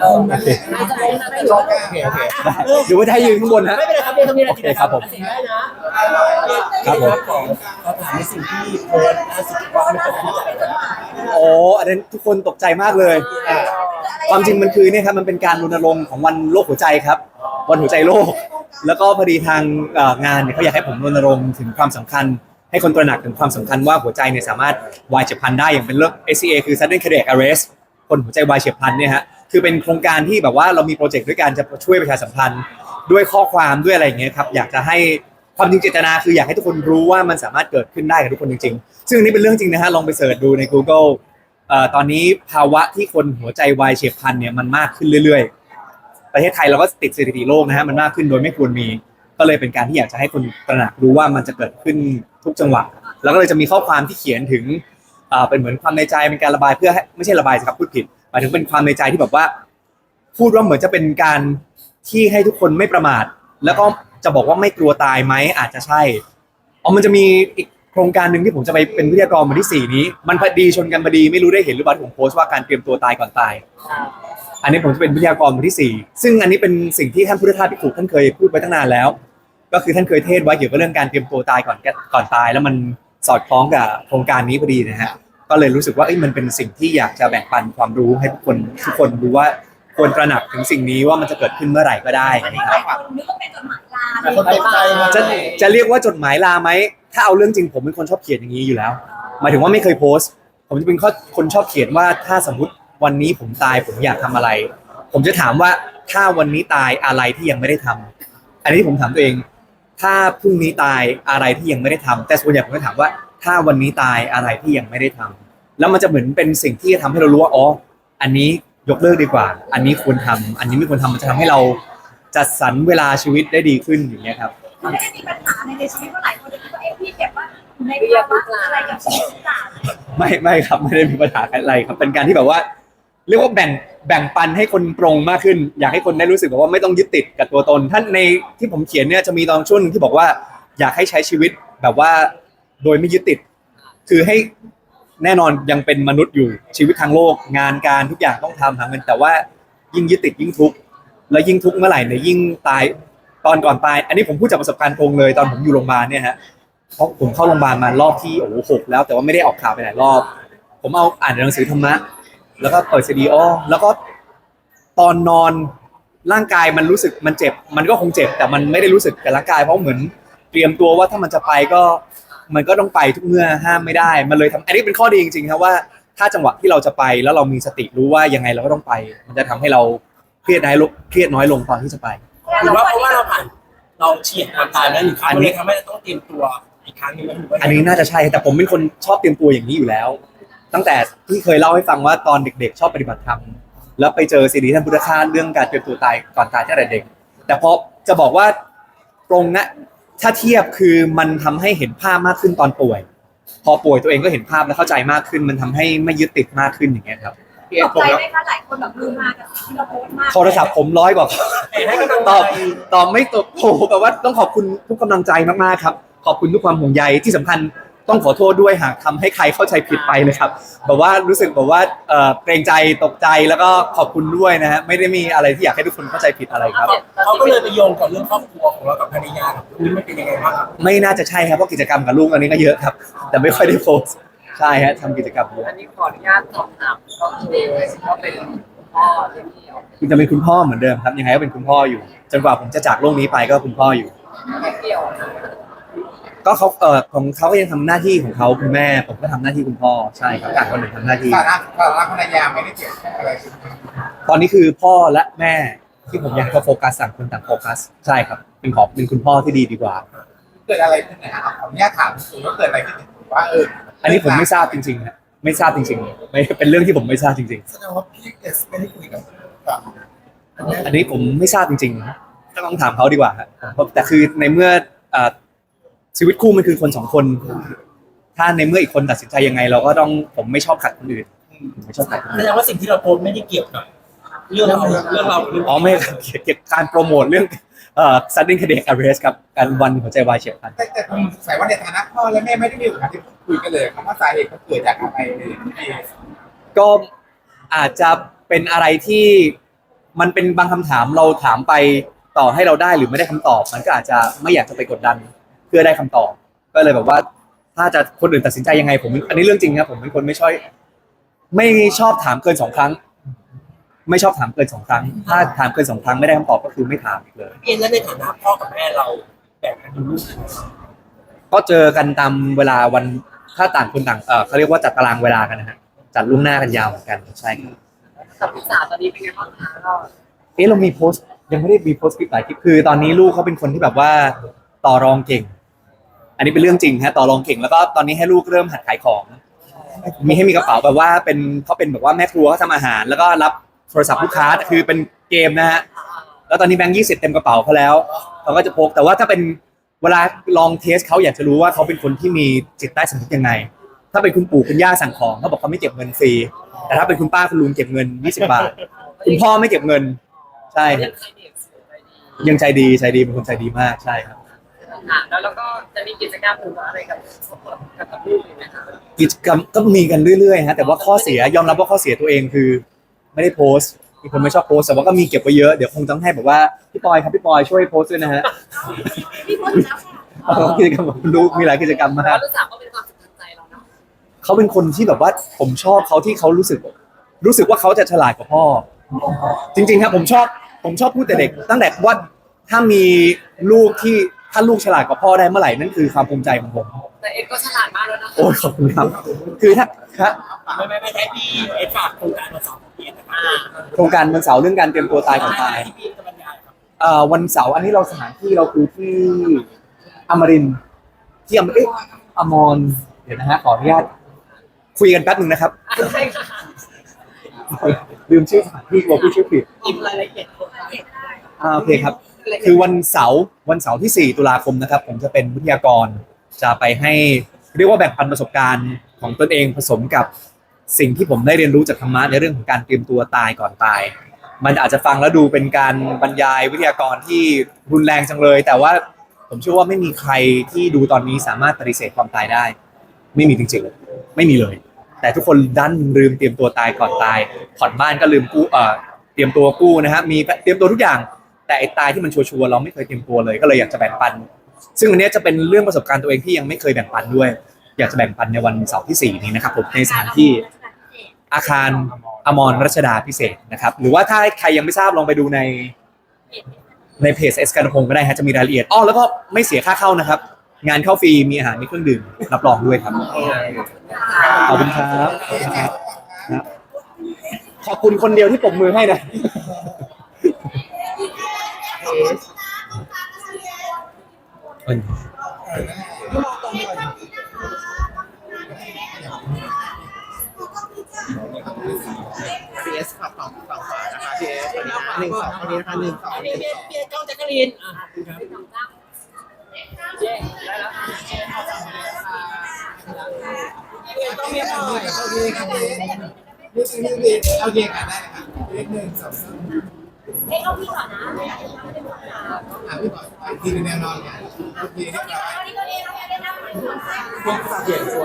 เออโอเคน่าจะล้มนะไม่ล้มโอเคโอเคได้หรือว่าจะให้ยืนข้างบนฮะไม่เป็นไรครับเรียนตรงนี้นะโอเคครับผมเสียงได้นะครับผมของเขาถามในสิ่งที่โพสต์ล่าสุดว่ามันเกิดขึ้นจากอะไรโอ้อันนั้นทุกคนตกใจมากเลยความจริงมันคือเนี่ยครับมันเป็นการรณรงค์ของวันโลกหัวใจครับวันหัวใจโลก แล้วก็พอดีทางเอ่องานเนี่ยเขาอยากให้ผมรณรงค์ถึงความสำคัญ ให้คนตระหนักถึงความสำคัญว่าหัวใจเนี่ยสามารถวายเฉียบพลันได้อย่างเป็นเรื่อง ACA คือ Sudden Cardiac Arrest คนหัวใจวายเฉียบพลันเนี่ยฮะ คือเป็นโครงการที่แบบว่าเรามีโปรเจกต์ด้วยการจะช่วยประชาสัมพันธ์ด้วยข้อความด้วยอะไรอย่างเงี้ยครับอยากจะให้ความจริงเจตนาคืออยากให้ทุกคนรู้ว่ามันสามารถเกิดขึ้นได้กับทุกคนจริงๆ ซึ่งอันนี้เป็นเรื่องจริงนะฮะลองไปเสิร์ชดูใน Google เอ่อตอนนี้ภาวะที่คนหัวใจวายเฉียบพลันเนี่ยมันมากขึ้นเรื่อย ๆ ประเทศไทยเราก็ติดสถิติโลกนะฮะมันมากขึ้นโดยไม่ควรมี ก็เลยเป็นการที่อยากจะให้คนตระหนักรู้ว่ามันจะเกิดขึ้นทุกจังหวะแล้วก็เลยจะมีข้อความที่เขียนถึงเอ่อเป็นเหมือนความในใจเป็นการระบายเพื่อให้ไม่ใช่ระบายสิครับพูดผิด หมายถึงเป็นความในใจที่แบบว่า พูดว่าเหมือนจะเป็นการที่ให้ทุกคนไม่ประมาท แล้วก็จะบอกว่าไม่กลัวตายไหมอาจจะใช่อ๋อมันจะมีอีกโครงการหนึ่งที่ผมจะไปเป็นวิทยากรวันที่สี่นี้ มันพอดีชนกันพอดีไม่รู้ได้เห็นหรือเปล่าที่ผมโพสต์ว่าการเตรียมตัวตายก่อนตาย อันนี้ผมจะเป็นวิทยากรวันที่สี่ซึ่งอันนี้เป็นสิ่งที่ท่านพุทธทาสพิขุท่านเคยพูดไว้ตั้งนานแล้ว ก็คือท่านเคยเทศไว้เกี่ยวกับเรื่องการเตรียมตัวตายก่อนก่อนตาย แล้วมันสอดคล้องกับโครงการนี้พอดีนะฮะ ก็เลยรู้สึกว่าเอ้ยมันเป็นสิ่งที่อยากจะแบ่งปันความรู้ให้ทุกคนทุกคนรู้ว่าควรตระหนักถึงสิ่งนี้ว่ามันจะเกิดขึ้นเมื่อไหร่ก็ได้อันนี้หลายคนนึกว่าเป็นจดหมายลาแต่คนตกใจมาจะจะเรียกว่าจดหมายลาไหมถ้าเอาเรื่องจริงผมเป็นคนชอบเขียนอย่างนี้อยู่แล้วหมายถึงว่าไม่เคยโพสต์ ผมจะเป็นคนชอบเขียนว่าถ้าสมมติวันนี้ผมตายผมอยากทำอะไร ผมจะถามว่าถ้าวันนี้ตายอะไรที่ยังไม่ได้ทำอันนี้ผมถามตัวเอง ถ้าพรุ่งนี้ตายอะไรที่ยังไม่ได้ทำแต่ส่วนใหญ่ผมจะถามว่า ถ้าวันนี้ตายอะไรที่ยังไม่ได้ทำแล้วมันจะเหมือนเป็นสิ่งที่จะทำให้เรารู้ว่าอ๋ออันนี้ยกเลิกดีกว่า อันนี้ควรทำอันนี้ไม่ควรทำมันจะทำให้เราจัดสรรเวลาชีวิตได้ดีขึ้นอย่างเงี้ยครับไม่ได้มีปัญหาในในชีวิตเมื่อไหร่คนจะคิดว่าเอ๊ะพี่เจ็บว่าในภาวะอะไรกับชีวิตหรือเปล่าไม่ไม่ครับไม่ได้มีปัญหาอะไรครับ เป็นการที่แบบว่า เรียกว่าแบ่งแบ่งปันให้คนปรงมากขึ้น อยากให้คนได้รู้สึกแบบว่าไม่ต้องยึดติดกับตัวตนท่านในที่ผมเขียนเนี่ยจะมีตอนช่วงหนึ่งที่บอกว่า อยากให้ใช้ชีวิตแบบว่า โดยไม่ยึดติด คือให้แน่นอนยังเป็นมนุษย์อยู่ชีวิตทางโลก งานการทุกอย่างต้องทำหาเงินแต่ว่ายิ่งยึดติดยิ่งทุกข์แล้วยิ่งทุกข์เมื่อไหร่เนี่ยยิ่งตายตอนก่อนตาย อันนี้ผมพูดจากประสบการณ์ตรงเลยตอนผมอยู่โรงพยาบาลเนี่ยฮะเพราะผมเข้าโรงพยาบาลมารอบที่โอ้โหหกแล้วแต่ว่าไม่ได้ออกข่าวไปหลายรอบ ผมเอาอ่านหนังสือธรรมะแล้วก็เปิดซีดีอ้อแล้วก็ตอนนอนร่างกายมันรู้สึกมันเจ็บ มันก็คงเจ็บแต่มันไม่ได้รู้สึกกับร่างกายเพราะเหมือนเตรียมตัวว่าถ้ามันจะไปก็ มันก็ต้องไปทุกเมื่อห้ามไม่ได้ มันเลยทำอันนี้เป็นข้อดีจริงๆครับว่า ถ้าจังหวะที่เราจะไปแล้วเรามีสติรู้ว่ายังไงเราก็ต้องไป มันจะทำให้เราเครียดน้อยลงเครียดน้อยลงตอนที่จะไป หรือว่าเพราะว่าเราผ่านเราเฉียดความตายแล้วหนึ่งครั้งเลยทำให้เราต้องเตรียมตัวอีกครั้งหนึงไหมหรือว่าอันนี้น่าจะใช่แต่ผมเป็นคนชอบเตรียมตัวอย่างนี้อยู่แล้ว ตั้งแต่ที่เคยเล่าให้ฟังว่าตอนเด็ก ๆ ชอบปฏิบัติธรรมแล้วไปเจอซีดีท่านพุทธทาสเรื่องการเตรียมตัวตายก่อนตายตั้งแต่เด็ก แต่พอจะบอกว่าตรงนะ ถ้าเทียบคือมันทำให้เห็นภาพมากขึ้นตอนป่วย พอป่วยตัวเองก็เห็นภาพและเข้าใจมากขึ้น มันทำให้ไม่ยึดติดมากขึ้นอย่างเงี้ยครับตกใจไหมคะหลายคนแบบลืมมากับสิ่งที่เราโพสต์มากโทรศัพท์ผมร้อยกว่าให้กำลังตใจอบตอบไม่ตอบโอ้โหแบบว่าต้องขอบคุณทุกกำลังใจมากๆครับ ขอบคุณทุกความห่วงใยที่สำคัญ ต้องขอโทษด้วยหากทำให้ใครเข้าใจผิดไปเลยครับแบบว่ารู้สึกแบบว่าเอ่อเกรงใจตกใจแล้วก็ขอบคุณด้วยนะฮะไม่ได้มีอะไรที่อยากให้ทุกคนเข้าใจผิดอะไรครับ เขาก็เลยไปโยงกับเรื่องครอบครัวของเรากับภรรยากับลูกไม่เป็นยังไงบ้างครับไม่น่าจะใช่ครับเพราะกิจกรรมกับลูกอันนี้ก็เยอะครับ แต่ไม่ค่อยได้โพสต์ใช่ฮะทำกิจกรรมเยอะ อันนี้ขออนุญาตสอบถามก็คือก็เป็นพ่อที่นี่ออกคุณจะเป็นคุณพ่อเหมือนเดิมครับยังไงก็เป็นคุณพ่ออยู่ จนกว่าผมจะจากโลกนี้ไปก็คุณพ่ออยู่ไม่เกี่ยวนะ ก็เขาเออของเขาก็ยังทำหน้าที่ของเขาคุณแม่ ผมก็ทำหน้าที่คุณพ่อใช่ครับต่างคนหนึ่งทำหน้าที่ สาระสาระภรรยาไม่ได้เกี่ยวกับอะไรใช่ไหมตอนนี้คือพ่อและแม่ที่ผมอยากจะโฟกัสต่างคนต่างโฟกัสใช่ครับเป็นขอเป็นคุณพ่อที่ดีดีกว่า เกิดอะไรขึ้นนะฮะขออนุญาตถามสูงว่าเกิดอะไรขึ้นถึงว่าเอออันนี้ผมไม่ทราบจริงๆฮะไม่ทราบจริงๆไม่เป็นเรื่องที่ผมไม่ทราบจริง แสดงว่าพี่เอสไม่ได้คุยกับกับอันเนี้ยๆ อันนี้ผมไม่ทราบจริงๆก็ต้องถามเขาดีกว่าฮะแต่คือในเมื่อเอ่อ ชีวิตคู่มันคือคนสองคน ถ้าในเมื่ออีกคนตัดสินใจยังไง เราก็ต้องผมไม่ชอบขัดคนอื่นผมไม่ชอบขัดคนแสอื่นดงว่าสิ่งที่เราโพสต์ไม่ได้เกี่ยวกับเรื่องเราเรื่องเราเรื่องอ๋อไม่ครับเกี่ยวกับการโปรโมทเรื่องเอ่อ sudden cardiac arrest ครับการวันหัวใจวายเฉียบพลัน แต่แต่ผมสงสัยว่าในฐานะพ่อและแม่ไม่ได้มีโอกาสที่พูดคุยกันเลยครับว่าสาเหตุมันเกิดจากอะไรในพี่เอสก็อาจจะเป็นอะไรที่มันเป็นบางคำถามเราถามไปต่อให้เราได้หรือไม่ได้คำตอบ มันก็อาจจะไม่อยากจะไปกดดัน เพื่อได้คำตอบ ก็เลยแบบว่า ถ้าจะคนอื่นตัดสินใจยังไงผม อันนี้เรื่องจริงครับผมเป็นคนไม่ชอบไม่ชอบถามเกินสองครั้ง ไม่ชอบถามเกินสองครั้ง ถ้าถามเกินสองครั้งไม่ได้คำตอบก็คือไม่ถามอีกเลย เอ็นแล้วในฐานะพ่อกับแม่เราแบ่งกันดูลูกก็เจอกันตามเวลาวันถ้าต่างคนต่างเออเขาเรียกว่าจัดตารางเวลากันนะฮะจัดล่วงหน้ากันยาวเหมือนกันใช่ครับกับพี่สาวตอนนี้เป็นไงบ้างคะเราเอ๊ะเรามีโพสต์ยังไม่ได้มีโพสต์คลิปหลายคลิปคือ ตอนนี้ลูกเขาเป็นคนที่แบบว่าต่อรองเก่ง อันนี้เป็นเรื่องจริงฮะต่อรองเก่งแล้วก็ตอนนี้ให้ลูกเริ่มหัดขายของ มีให้มีกระเป๋าแบบว่าเป็นเขาเป็นแบบว่าแม่ครัวเขาทำอาหาร แล้วก็รับโทรศัพท์ลูกค้าคือเป็นเกมนะฮะแล้วตอนนี้แบงค์ยี่สิบเต็มกระเป๋าเขาแล้วเขาก็จะพกแต่ว่าถ้าเป็นเวลาลองเทสเขาอยากจะรู้ว่าเขาเป็นคนที่มีจิตใต้สำนึกยังไง ถ้าเป็นคุณปู่คุณย่าสั่งของเขาบอกเขาไม่เก็บเงินฟรีแต่ถ้าเป็นคุณป้าคุณลุงเก็บเงิน20บาทคุณพ่อไม่เก็บเงิน ใช่คเรีรัยบกใครเด็กสวยดียังใจดีใจดีเป็นคนใจดีมากใช่ครับ ค่ะแล้วเราก็จะมีกิจกรรมหรือว่าอะไรกับกับลูกเลยไหมคะกิจกรรมก็มีกันเรื่อยๆฮะแต่ว่าข้อเสียยอมรับว่าข้อเสียตัวเองคือ ไม่ได้โพสต์มีคนไม่ชอบโพสต์แต่ว่าก็มีเก็บไว้เยอะเดี๋ยวคงต้องให้แบบว่าพี่ปอยครับพี่ปอยช่วยโพสต์ด้วยนะฮะพี่พูดแล้วค่ะกิจกรรมของลูกมีหลายกิจกรรมเพราะมากว่าลูกสาวก็เป็นความสนใจเราเนาะเขาเป็นคนที่แบบว่าผมชอบเขาที่เขารู้สึก รู้สึกว่าเขาจะฉลาดกว่าพ่อ จริงๆครับผมชอบผมชอบพูดแต่เด็ก ตั้งแต่ว่าถ้ามีลูกที่ ถ้าลูกฉลาดกว่าพ่อได้เมื่อไหร่นั่นคือความภูมิใจของผม แต่เอ็ดก็ฉลาดมากแล้วนะโอ้ยขอบคุณครับ คือถ้าครับไม่ไม่ไม่ใช่พี่เอ็ดฝากโครงการมาสองปีนะครับโครงการวันเสาร์เรื่องการเตรียมตัวตายของตายที่พี่จะบรรยายครับเอ่อวันเสาร์อันนี้เราสถานที่เราคือที่อมรินทร์ที่อมเอ๊ะอมรเดี๋ยวนะฮะขออนุญาตคุยกันแป๊บหนึ่งนะครับ ใช่ค่ะลืมชื่อสถานที่กลัวพูดชื่อผิด อิมรายละเอียดโครงการ อ่าโอเคครับ คือวันเสาร์วันเสาร์ที่ 4 ตุลาคมนะครับ ผมจะเป็นวิทยากรจะไปให้เรียกว่าแบ่งปันประสบการณ์ของตนเองผสมกับสิ่งที่ผมได้เรียนรู้จากธรรมะในเรื่องของการเตรียมตัวตายก่อนตาย มันอาจจะฟังแล้วดูเป็นการบรรยายวิทยากรที่รุนแรงจังเลย แต่ว่าผมเชื่อว่าไม่มีใครที่ดูตอนนี้สามารถปฏิเสธความตายได้ ไม่มีจริงๆไม่มีเลย แต่ทุกคนดันลืมเตรียมตัวตายก่อนตายผ่อนบ้านก็ลืมกู้เอ่อเตรียมตัวกู้นะฮะมีเตรียมตัวทุกอย่าง แต่ไอ้ตายที่มันชัวร์ๆเราไม่เคยเตรียมตัวเลยก็เลยอยากจะแบ่งปัน ซึ่งวันนี้จะเป็นเรื่องประสบการณ์ตัวเองที่ยังไม่เคยแบ่งปันด้วย อยากจะแบ่งปันในวันเสาร์ที่ 4 นี้นะครับผมในสถานที่อาคารอมรรัชดาพิเศษนะครับ หรือว่าถ้าใครยังไม่ทราบลองไปดูในในเพจเอสกันพงศ์ก็ได้ฮะจะมีรายละเอียดอ้อแล้วก็ไม่เสียค่าเข้านะครับ งานเข้าฟรีมีอาหารมีเครื่องดื่มรับรองด้วยครับขอบคุณครับ ขอบคุณครับนะขอบคุณคนเดียวที่ปรบมือให้นะ เอ้ยพีเอสฝั่งฝั่งฝั่งขวานะคะพีเอสนี้นะหนึ่งสองฝั่งนี้นะคะหนึ่งสองอันนี้เบียร์เบียร์เจ้าแจ็คกะลีนอะขอบคุณครับเย้ได้แล้วค่ะต้องมีหน่อยโอเคครับนี่นี่นี่โอเคค่ะได้เลยค่ะเลขหนึ่งสองสาม เอ้ยเอาพี่ก่อนนะอะพี่ก่อนอีกทีเป็นแนวนอนค่ะโอเคเรียบร้อยเอาที่ตัวเองเอาที่ตัวเองเอาที่ตัวเองพวกเปลี่ยนตัว